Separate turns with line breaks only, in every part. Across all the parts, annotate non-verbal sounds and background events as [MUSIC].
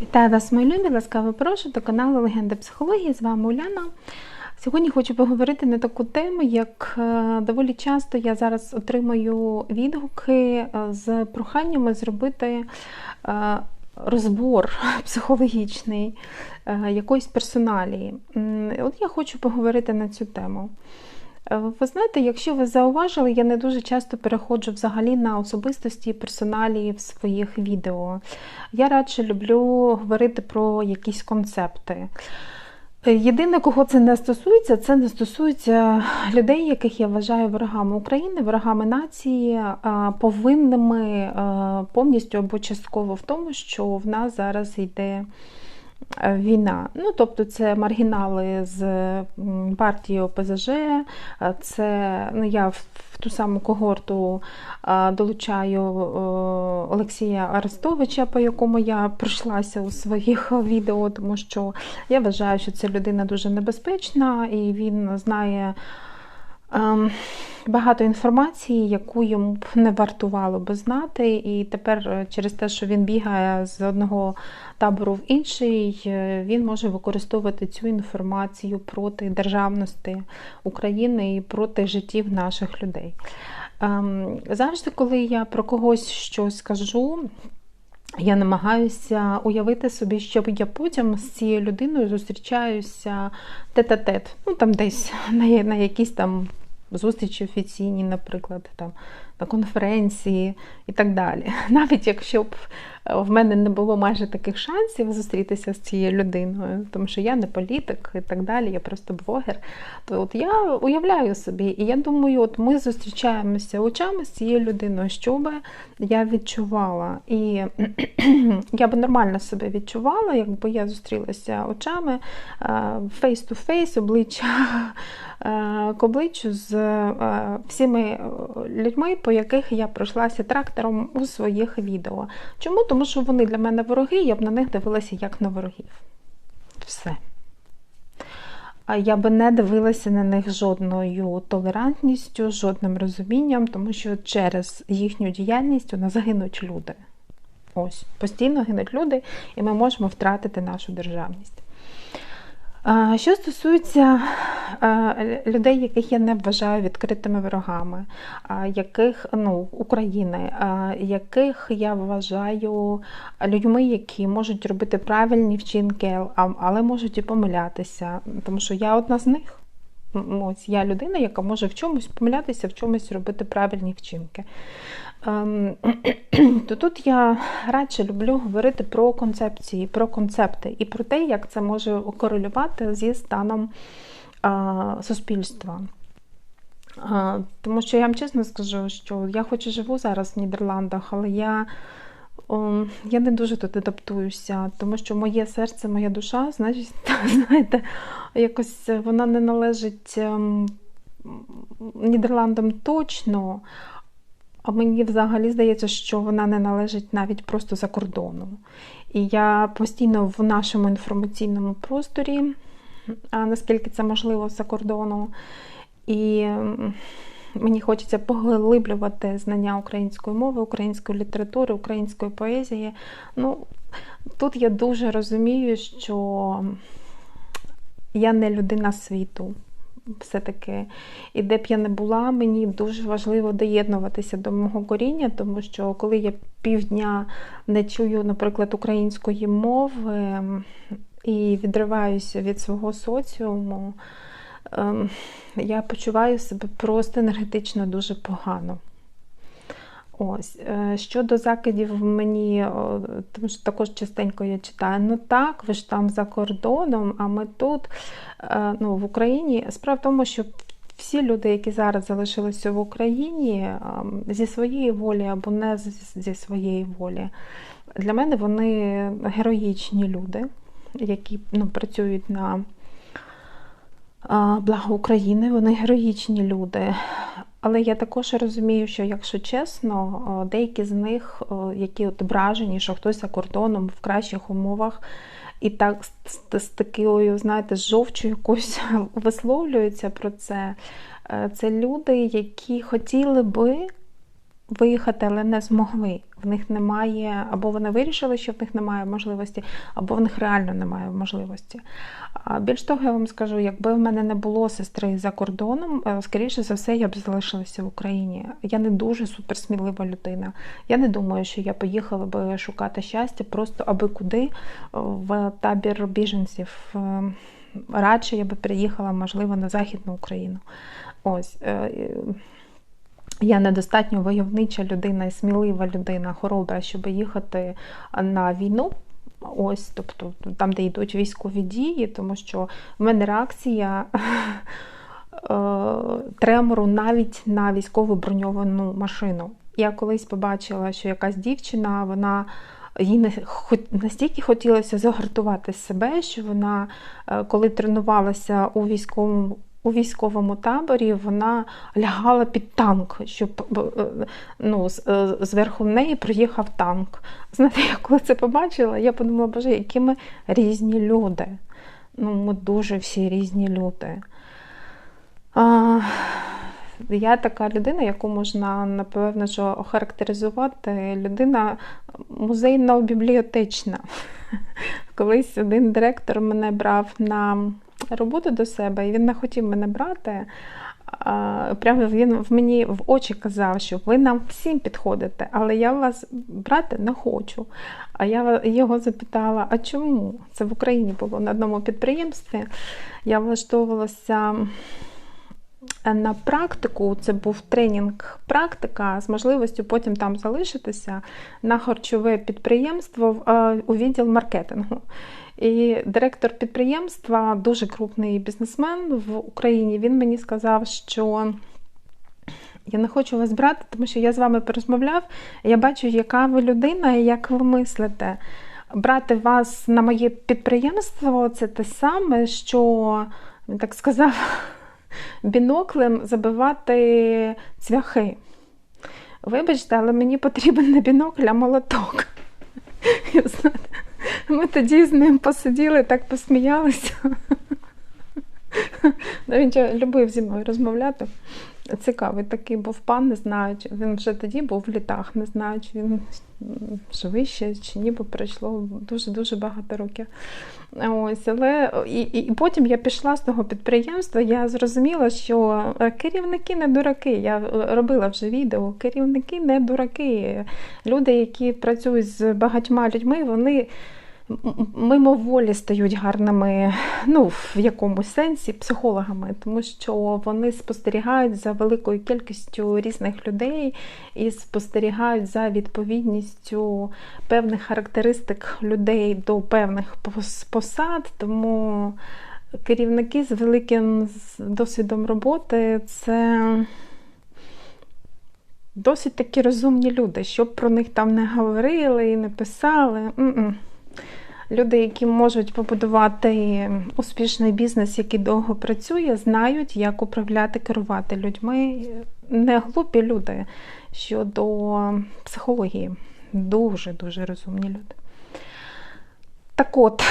Вітаю вас, мої любі, ласкаво прошу до каналу Легенда психології. З вами Уляна. Сьогодні хочу поговорити на таку тему, як е, доволі часто я зараз отримую відгуки е, з проханнями зробити е, розбор [LAUGHS] психологічний якоїсь персоналії. От я хочу поговорити на цю тему. Ви знаєте, якщо ви зауважили, я не дуже часто переходжу взагалі на особистості і персоналі в своїх відео. Я радше люблю говорити про якісь концепти. Єдине, кого це не стосується, це не стосується людей, яких я вважаю ворогами України, ворогами нації, повинними повністю або частково в тому, що в нас зараз йде. Е, війна. Ну, Тобто це маргінали з партії ОПЗЖ, е, це ну, я в ту саму когорту е, долучаю Олексія Арестовича, по якому я пройшлася у своїх [LAUGHS] відео, тому що я вважаю, що ця людина дуже небезпечна і він знає. Ем, багато інформації, яку йому б не вартувало би знати, і тепер е, через те, що він бігає з одного табору в інший, е, він може використовувати цю інформацію проти державності України і проти життів наших людей. Ем, завжди, коли я про когось щось кажу, я намагаюся уявити собі, що я потім з цією людиною зустрічаюся тет-а-тет, ну там десь [LAUGHS] на на якісь там зустрічі офіційні, наприклад, там на конференції і так далі. [LAUGHS] Навіть якщо б е, в мене не було майже таких шансів зустрітися з цією людиною, тому що я не політик і так далі, я просто блогер, то от я уявляю собі, і я думаю, от ми зустрічаємося очами з цією людиною, що би я відчувала. І [CLEARS THROAT] я би нормально себе відчувала, якби я зустрілася очами фейс-ту-фейс, обличчя [LAUGHS] е, к обличчю з е, всіми людьми по яких я пройшлася трактором у своїх відео. Чому? Тому що вони для мене вороги, я б на них дивилася як на ворогів. Все. А я би не дивилася на них жодною толерантністю, жодним розумінням, тому що через їхню діяльність у нас гинуть люди. Ось, постійно гинуть люди, і ми можемо втратити нашу державність. Що стосується людей, яких я не вважаю відкритими ворогами, яких ну, України, яких я вважаю людьми, які можуть робити правильні вчинки, але можуть і помилятися, тому що я одна з них. Ось я людина, яка може в чомусь помилятися, в чомусь робити правильні вчинки. Ем, [CLEARS THROAT] то тут я радше люблю говорити про концепції, про концепти і про те, як це може корелювати зі станом суспільства. Тому що я вам чесно скажу, що я хоч і живу зараз в Нідерландах, але я я не дуже тут адаптуюся, тому що моє серце, моя душа, значить, [LAUGHS] знаєте, якось вона не належить ем, Нідерландам точно. А мені взагалі здається, що вона не належить навіть просто за кордоном. І я постійно в нашому інформаційному просторі, а наскільки це можливо за кордоном, і мені хочеться поглиблювати знання української мови, української літератури, української поезії. Ну, Тут я дуже розумію, що я не людина світу все-таки, і де б я не була, мені дуже важливо доєднуватися до мого коріння, тому що коли я півдня не чую, наприклад, української мови і відриваюся від свого соціуму, ем, я почуваю себе просто енергетично дуже погано. Ось е, щодо закидів мені, тому що також частенько я читаю, ну так, ви ж там за кордоном, а ми тут, е, ну, в Україні. Справа в тому, що всі люди, які зараз залишилися в Україні, зі своєї волі або не зі своєї волі, для мене вони героїчні люди, які ну, працюють на благо України, вони героїчні люди. Але я також розумію, що, якщо чесно, деякі з них, які от вражені, що хтось за кордоном в кращих умовах, і так з, з такою, знаєте, з жовчою якось [LAUGHS] висловлюються про це. Е, це люди, які хотіли би виїхати, але не змогли. В них немає, або вони вирішили, що в них немає можливості, або в них реально немає можливості. Більш того, я вам скажу, якби в мене не було сестри за кордоном, е, скоріше за все, я б залишилася в Україні. Я не дуже суперсмілива людина. Я не думаю, що я поїхала би шукати щастя просто аби куди е, в табір біженців. Е, радше я би приїхала, можливо, на Західну Україну. Ось. Я недостатньо войовнича людина і смілива людина, хоробра, щоб їхати на війну. Ось, тобто там, де йдуть військові дії, тому що в мене реакція [LAUGHS] е, тремору навіть на військову броньовану машину. Я колись побачила, що якась дівчина, вона їй настільки хотілося загартувати себе, що вона, е, коли тренувалася у військовому у військовому таборі вона лягала під танк, щоб е, ну, е, зверху неї проїхав танк. Знаєте, я коли це побачила, я подумала, боже, які ми різні люди. Ну, Ми дуже всі різні люди. А, Я така людина, яку можна, напевно, що охарактеризувати, людина музейно-бібліотечна. [LAUGHS] Колись один директор мене брав на роботу до себе, і він не хотів мене брати. Прямо він в мені в очі казав, що ви нам всім підходите, але я вас брати не хочу. А я його запитала: а чому? Це в Україні було на одному підприємстві. Я влаштовувалася на практику, це був тренінг-практика з можливістю потім там залишитися на харчове підприємство у відділ маркетингу. І директор підприємства, дуже крупний бізнесмен в Україні, він мені сказав, що я не хочу вас брати, тому що я з вами порозмовляв, я бачу, яка ви людина і як ви мислите. Брати вас на моє підприємство це те саме, що, він так сказав, [LAUGHS] біноклем забивати цвяхи. Вибачте, але мені потрібен не бінокль, а молоток. [LAUGHS] Ми тоді з ним посиділи, так посміялися. [LAUGHS] Він любив зі мною розмовляти. Цікавий такий був пан, не знаю, він вже тоді був в літах, не знаю, чи він живий ще, чи ні, бо пройшло дуже-дуже багато років. Ось, але і, і потім я пішла з того підприємства, я зрозуміла, що керівники не дураки. Я робила вже відео, керівники не дураки. Люди, які працюють з багатьма людьми, вони мимоволі стають гарними, ну, в якомусь сенсі, психологами, тому що вони спостерігають за великою кількістю різних людей і спостерігають за відповідністю певних характеристик людей до певних посад. Тому керівники з великим досвідом роботи це. Досить такі розумні люди, щоб про них там не говорили і не писали. М-м. Люди, які можуть побудувати успішний бізнес, який довго працює, знають, як управляти, керувати людьми. Не глупі люди щодо психології. Дуже-дуже розумні люди. Так от,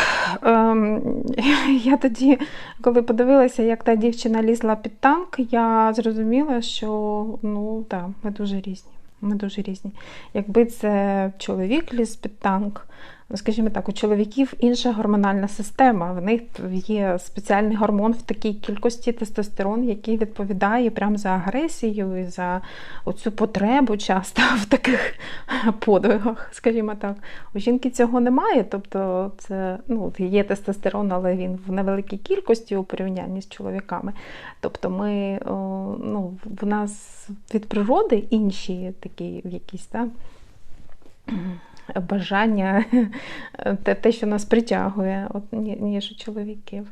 ем, [LAUGHS] я тоді, коли подивилася, як та дівчина лізла під танк, я зрозуміла, що ну так, ми дуже різні. Ми дуже різні. Якби це чоловік ліз під танк, скажімо так, у чоловіків інша гормональна система. В них є спеціальний гормон в такій кількості тестостерон, який відповідає прямо за агресію і за оцю потребу часто [LAUGHS] в таких подвигах, скажімо так. У жінки цього немає, тобто це ну, є тестостерон, але він в невеликій кількості у порівнянні з чоловіками. Тобто ми, ну, в нас від природи інші такі якісь. так, бажання, [LAUGHS] те, що нас притягує, от, ніж чоловіків.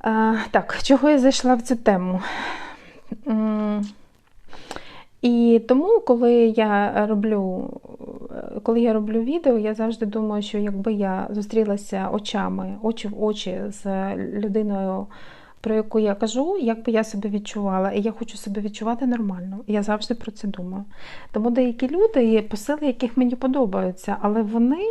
А, Так, чого я зайшла в цю тему? І тому, коли я роблю коли я роблю відео, я завжди думаю, що якби я зустрілася очами, очі в очі з людиною про яку я кажу, як би я себе відчувала, і я хочу себе відчувати нормально. Я завжди про це думаю. Тому деякі люди є посили, яких мені подобаються, але вони.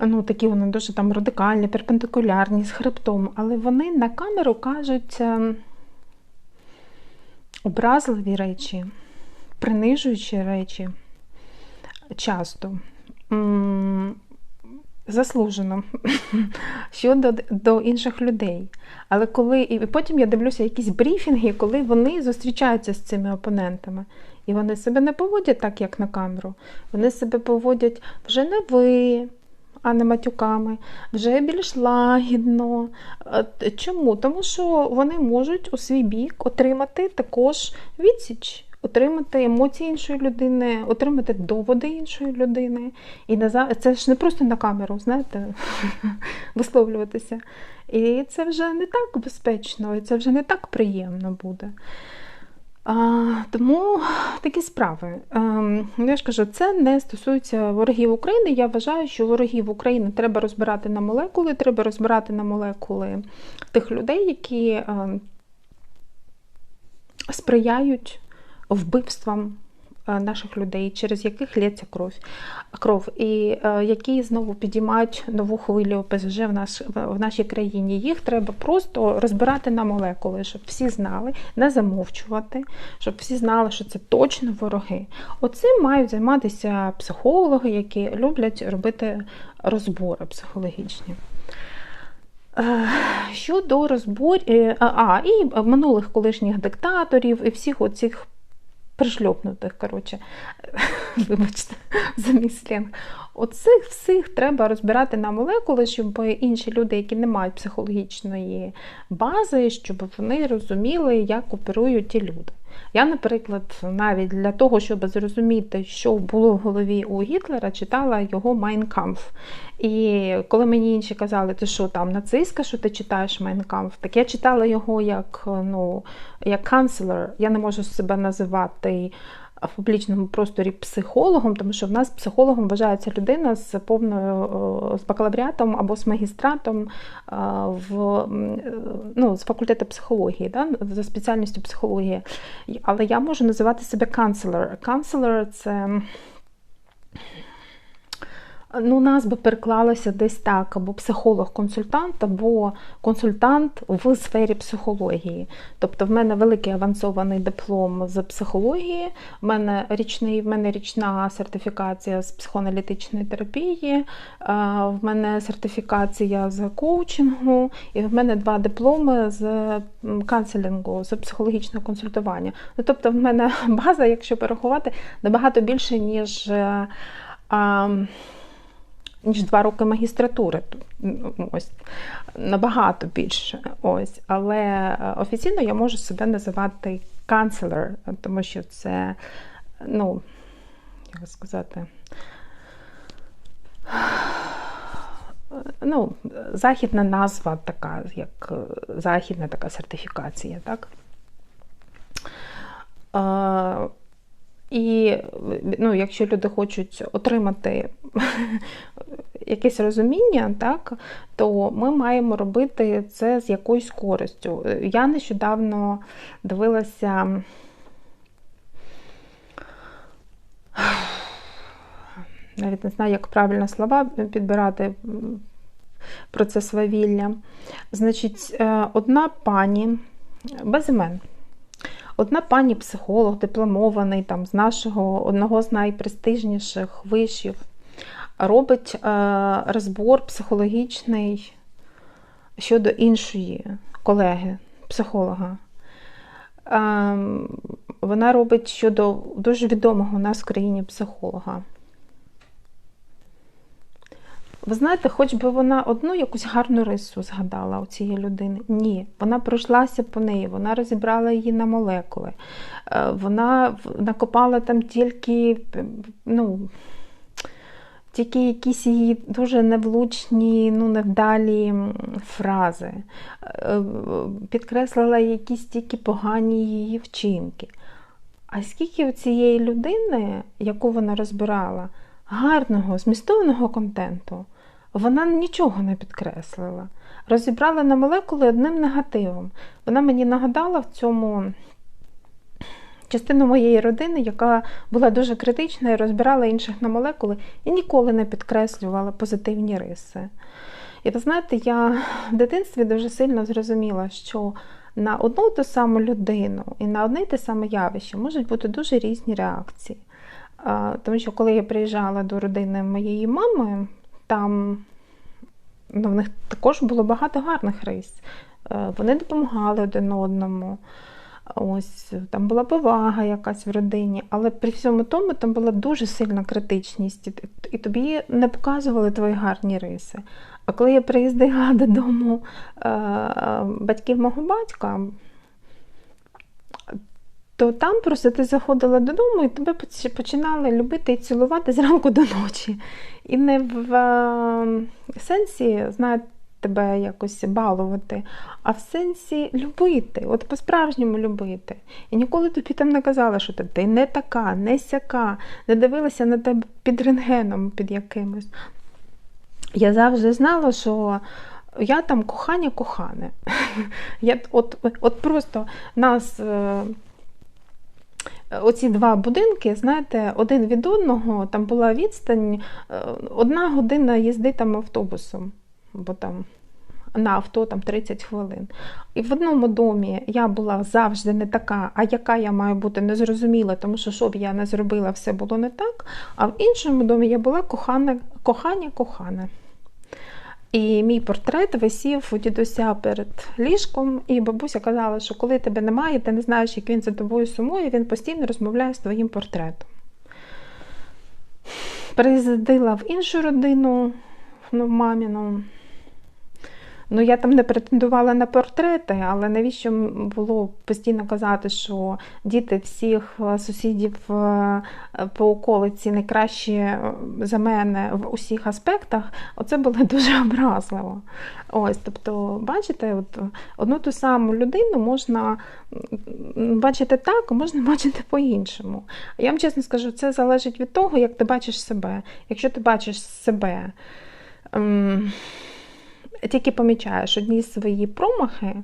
Ну, такі вони дуже там радикальні, перпендикулярні, з хребтом, але вони на камеру кажуть ем, образливі речі, принижуючі речі часто заслужено [LAUGHS] щодо до інших людей. Але коли і потім я дивлюся якісь брифінги, коли вони зустрічаються з цими опонентами. І вони себе не поводять так, як на камеру. Вони себе поводять вже не ви, а не матюками, вже більш лагідно. Чому? Тому що вони можуть у свій бік отримати також відсіч отримати емоції іншої людини, отримати доводи іншої людини. І це ж не просто на камеру, знаєте, [LAUGHS] висловлюватися. І це вже не так безпечно, і це вже не так приємно буде. А, Тому такі справи. А, я ж кажу, це не стосується ворогів України. Я вважаю, що ворогів України треба розбирати на молекули, треба розбирати на молекули тих людей, які а, сприяють вбивствам е, наших людей, через яких лється кров, кров і е, які знову підіймають нову хвилю ОПЗЖ в наш, в нашій країні. Їх треба просто розбирати на молекули, щоб всі знали, не замовчувати, щоб всі знали, що це точно вороги. Оцим мають займатися психологи, які люблять робити розбори психологічні. Е, щодо розборів, а, і минулих колишніх диктаторів, і всіх оцих пришльопнутих, коротше, [LAUGHS] вибачте, за мій сленг. Оцих всіх треба розбирати на молекули, щоб інші люди, які не мають психологічної бази, щоб вони розуміли, як оперують ті люди. Я, наприклад, навіть для того, щоб зрозуміти, що було в голові у Гітлера, читала його Майнкамф. І коли мені інші казали, ти що там нацистка, що ти читаєш Майнкамф, так я читала його як ну, як канцлер. Я не можу себе називати в публічному просторі психологом, тому що в нас психологом вважається людина з повною з бакалавріатом або з магістратом в ну, з факультету психології, да, за спеціальністю психології. Але я можу називати себе канцлер. Канцлер це ну, назва переклалася десь так: або психолог-консультант, або консультант в сфері психології. Тобто, в мене великий авансований диплом з психології, в мене річний, в мене річна сертифікація з психоаналітичної терапії, в мене сертифікація з коучингу, і в мене два дипломи з канцелінгу, з психологічного консультування. Ну, Тобто, в мене [LAUGHS] база, якщо порахувати, набагато більше, ніж. А, ніж два роки магістратури. Ось набагато більше. Ось. Але е, офіційно я можу себе називати канцлер, тому що це, ну, як сказати, ну, західна назва така, як е, західна така сертифікація, так? І ну, якщо люди хочуть отримати [LAUGHS] якесь розуміння, так, то ми маємо робити це з якоюсь користю. Я нещодавно дивилася. [SIGHS] Навіть не знаю, як правильно слова підбирати про це свавілля. Значить, е, одна пані без імен. Одна пані психолог, дипломований там, з нашого одного з найпрестижніших вишів, робить е, розбор психологічний щодо іншої колеги, психолога. Е, вона робить щодо дуже відомого у нас в країні психолога. Ви знаєте, хоч би вона одну якусь гарну рису згадала у цієї людини. Ні, вона пройшлася по неї, вона розібрала її на молекули, е, вона накопала там тільки, ну, тільки якісь її дуже невлучні, ну, невдалі фрази, е, підкреслила якісь тільки погані її вчинки. А скільки у цієї людини, яку вона розбирала, гарного, змістовного контенту? Вона нічого не підкреслила. Розібрала на молекули одним негативом. Вона мені нагадала в цьому частину моєї родини, яка була дуже критична і розбирала інших на молекули і ніколи не підкреслювала позитивні риси. І ви знаєте, я в дитинстві дуже сильно зрозуміла, що на одну ту саму людину і на одне те саме явище можуть бути дуже різні реакції. Тому що коли я приїжджала до родини моєї мами, там ну, в них також було багато гарних рис. Е, вони допомагали один одному. Ось Там була повага якась в родині, але при всьому тому там була дуже сильна критичність, і тобі не показували твої гарні риси. А коли я приїздила [LAUGHS] додому е, батьків мого батька, то там просто ти заходила додому і тебе починали любити і цілувати зранку до ночі. І не в е, сенсі, знаєте, тебе якось балувати, а в сенсі любити, от по-справжньому любити. І ніколи тобі там не казали, що ти не така, не сяка, не дивилися на тебе під рентгеном під якимось. Я завжди знала, що я там кохання кохане. [LAUGHS] От просто нас. Оці два будинки, знаєте, один від одного, там була відстань, е, одна година їзди там автобусом бо там на авто там 30 хвилин. І в одному домі я була завжди не така, а яка я маю бути незрозуміла, тому що що б я не зробила, все було не так. А в іншому домі я була кохана, кохання кохана. І мій портрет висів у дідуся перед ліжком, і бабуся казала, що коли тебе немає, ти не знаєш, як він за тобою сумує, він постійно розмовляє з твоїм портретом. Приїздила в іншу родину, ну, в маміну. Ну, я там не претендувала на портрети, але навіщо було постійно казати, що діти всіх е, сусідів е, по околиці найкращі е, за мене в усіх аспектах, оце було [LAUGHS] дуже образливо. Ось, тобто, бачите, от одну ту саму людину можна бачити так, а можна [LAUGHS] бачити по-іншому. Я вам чесно скажу, це залежить від того, як ти бачиш себе. Якщо ти бачиш себе. Ем, тільки помічаєш одні свої промахи,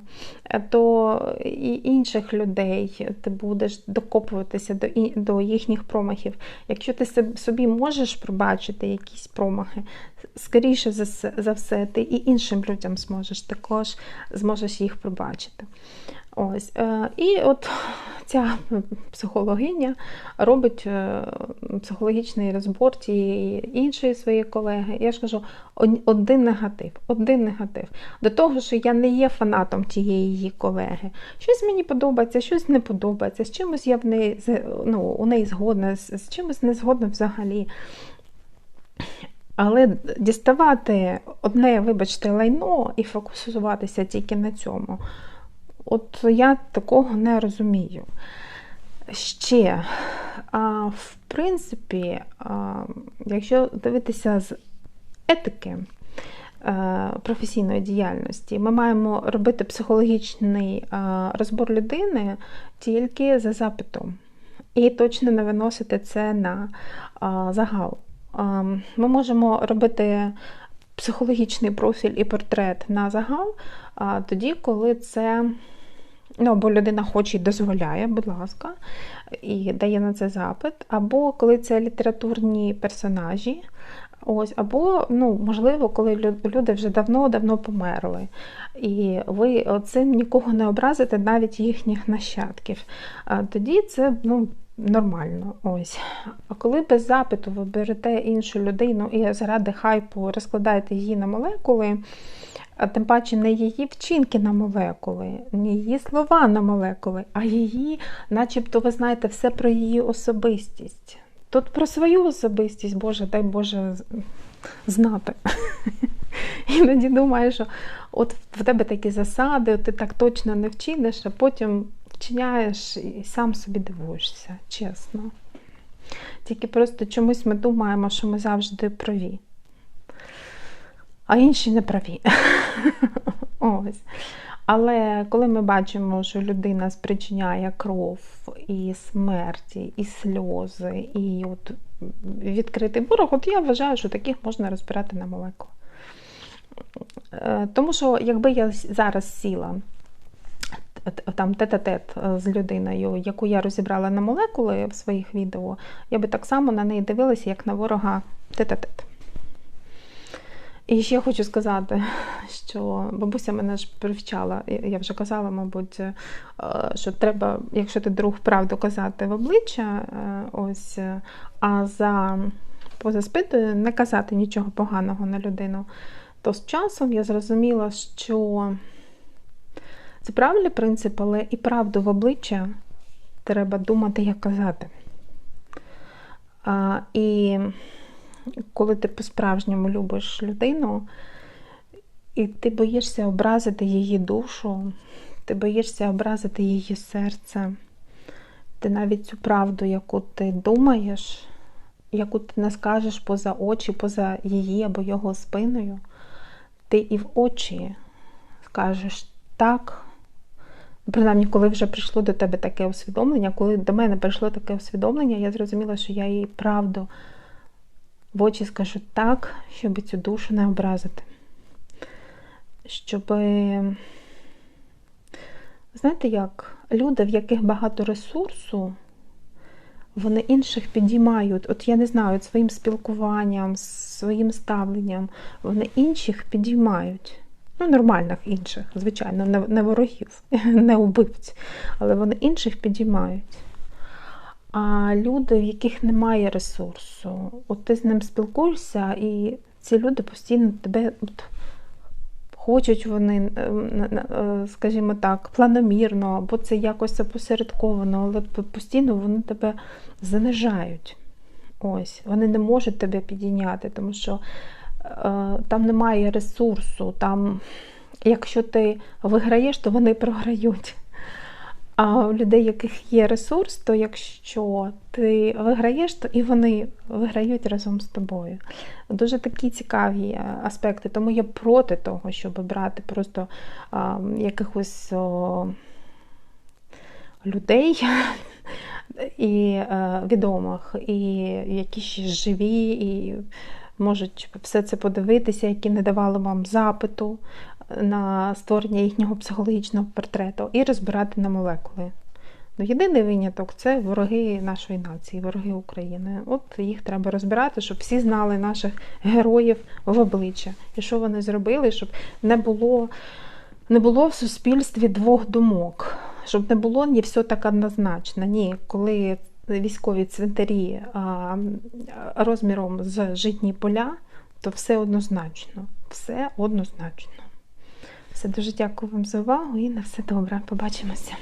то і інших людей ти будеш докопуватися до до їхніх промахів. Якщо ти собі можеш пробачити якісь промахи, скоріше за все, ти і іншим людям зможеш також зможеш їх пробачити. Ось. Е, і от [LAUGHS] ця психологиня робить е, психологічний розбор тієї іншої своєї колеги. Я ж кажу, один негатив, один негатив. До того, що я не є фанатом тієї її колеги. Щось мені подобається, щось не подобається, з чимось я в неї ну, у неї згодна, з чимось не згодна взагалі. Але діставати одне, вибачте, лайно і фокусуватися тільки на цьому. От я такого не розумію. Ще, в принципі, якщо дивитися з етики професійної діяльності, ми маємо робити психологічний розбор людини тільки за запитом. І точно не виносити це на загал. Ми можемо робити психологічний профіль і портрет на загал тоді, коли це. Ну, або людина хоче і дозволяє, будь ласка, і дає на це запит, або коли це літературні персонажі, ось, або, ну, можливо, коли люди вже давно-давно померли. І ви цим нікого не образите, навіть їхніх нащадків. Тоді це ну, нормально. ось. А коли без запиту ви берете іншу людину і заради хайпу розкладаєте її на молекули, а тим паче не її вчинки на молекули, не її слова на молекули, а її, начебто, ви знаєте, все про її особистість. Тут про свою особистість, Боже, дай Боже знати. [LAUGHS] Іноді думаю, що от в тебе такі засади, от ти так точно не вчиниш, а потім вчиняєш і сам собі дивуєшся, чесно. Тільки просто чомусь ми думаємо, що ми завжди праві а інші не праві. [LAUGHS] [LAUGHS] Ось. Але коли ми бачимо, що людина спричиняє кров і смерті, і сльози, і от відкритий ворог, от я вважаю, що таких можна розбирати на молекули. Е, тому що, якби я зараз сіла там тет-а-тет з людиною, яку я розібрала на молекули в своїх відео, я би так само на неї дивилася, як на ворога тет-а-тет. І ще хочу сказати, що бабуся мене ж привчала, я вже казала, мабуть, е, що треба, якщо ти друг правду казати в обличчя, е, ось, а за поза спитою не казати нічого поганого на людину, то з часом я зрозуміла, що це правильний принцип, але і правду в обличчя треба думати, як казати. А, І коли ти по-справжньому любиш людину, і ти боїшся образити її душу, ти боїшся образити її серце, ти навіть цю правду, яку ти думаєш, яку ти не скажеш поза очі, поза її або його спиною, ти і в очі скажеш так. Принаймні, коли вже прийшло до тебе таке усвідомлення, коли до мене прийшло таке усвідомлення, я зрозуміла, що я їй правду в очі скажу так, щоб цю душу не образити. Щоб, знаєте як, люди, в яких багато ресурсу, вони інших підіймають. От я не знаю, своїм спілкуванням, своїм ставленням, вони інших підіймають. Ну, нормальних інших, звичайно, не ворогів, [LAUGHS] не убивць, але вони інших підіймають. А люди, в яких немає ресурсу, от ти з ним спілкуєшся, і ці люди постійно тебе от, хочуть вони, е, е, скажімо так, планомірно, або це якось опосередковано, але постійно вони тебе занижають. Ось, Вони не можуть тебе підійняти, тому що е, там немає ресурсу. там, Якщо ти виграєш, то вони програють. А у людей, яких є ресурс, то якщо ти виграєш, то і вони виграють разом з тобою. Дуже такі цікаві е, аспекти. Тому я проти того, щоб брати просто а, якихось о, людей [LAUGHS] і а, е, відомих, і які ще живі, і можуть все це подивитися, які не давали вам запиту на створення їхнього психологічного портрету і розбирати на молекули. Ну, Єдиний виняток це вороги нашої нації, вороги України. От їх треба розбирати, щоб всі знали наших героїв в обличчя. І що вони зробили, щоб не було не було в суспільстві двох думок, щоб не було ні все так однозначно. Ні, коли військові цвинтарі розміром з житні поля, то все однозначно. Все однозначно. Все дуже дякую вам за увагу і на все добре. Побачимося.